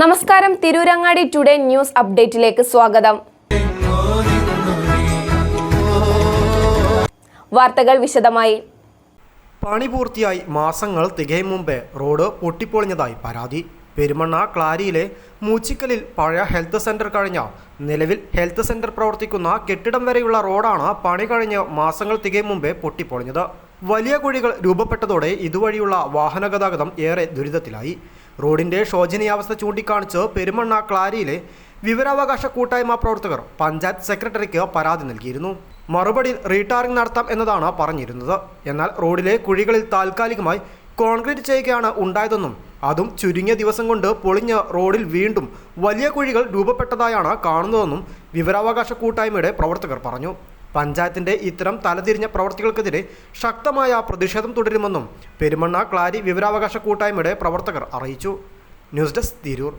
നമസ്കാരം. Tirurangadi today news അപ്ഡേറ്റിലേക്ക് സ്വാഗതം. വാർത്തകൾ വിശദമായി. പണി പൂർത്തിയായി മാസങ്ങൾ തികയും മുമ്പേ റോഡ് പൊട്ടിപ്പൊളിഞ്ഞതായി പരാതി. പെരുമണ്ണ ക്ലാരിയിലെ മൂച്ചിക്കലിൽ പഴയ ഹെൽത്ത് സെന്റർ കഴിഞ്ഞ നിലവിൽ ഹെൽത്ത് സെന്റർ പ്രവർത്തിക്കുന്ന കെട്ടിടം വരെയുള്ള റോഡാണ് പണി കഴിഞ്ഞ് മാസങ്ങൾ തികയും മുമ്പേ പൊട്ടിപ്പൊളിഞ്ഞത്. വലിയ കുഴികൾ രൂപപ്പെട്ടതോടെ ഇതുവഴിയുള്ള വാഹനഗതാഗതം ഏറെ ദുരിതത്തിലായി. റോഡിന്റെ ശോചനീയാവസ്ഥ ചൂണ്ടിക്കാണിച്ച് പെരുമണ്ണ ക്ലാരിയിലെ വിവരാവകാശ കൂട്ടായ്മ പ്രവർത്തകർ പഞ്ചായത്ത് സെക്രട്ടറിക്ക് പരാതി നൽകിയിരുന്നു. മറുപടി റീടാറിംഗ് നടത്താം എന്നതാണ് പറഞ്ഞിരുന്നത്. എന്നാൽ റോഡിലെ കുഴികളിൽ താൽക്കാലികമായി കോൺക്രീറ്റ് ചെയ്യുകയാണ് ഉണ്ടായതെന്നും അതും ചുരുങ്ങിയ ദിവസം കൊണ്ട് പൊളിഞ്ഞ റോഡിൽ വീണ്ടും വലിയ കുഴികൾ രൂപപ്പെട്ടതായാണ് കാണുന്നതെന്നും വിവരാവകാശ കൂട്ടായ്മയുടെ പ്രവർത്തകർ പറഞ്ഞു. പഞ്ചായത്തിന്റെ ഇത്തരം തലതിരിഞ്ഞ പ്രവർത്തികൾക്കെതിരെ ശക്തമായ പ്രതിഷേധം തുടരുമെന്നും പെരുമണ്ണ ക്ലാരി വിവരാവകാശ കൂട്ടായ്മയുടെ പ്രവർത്തകർ അറിയിച്ചു. News desk Tirur.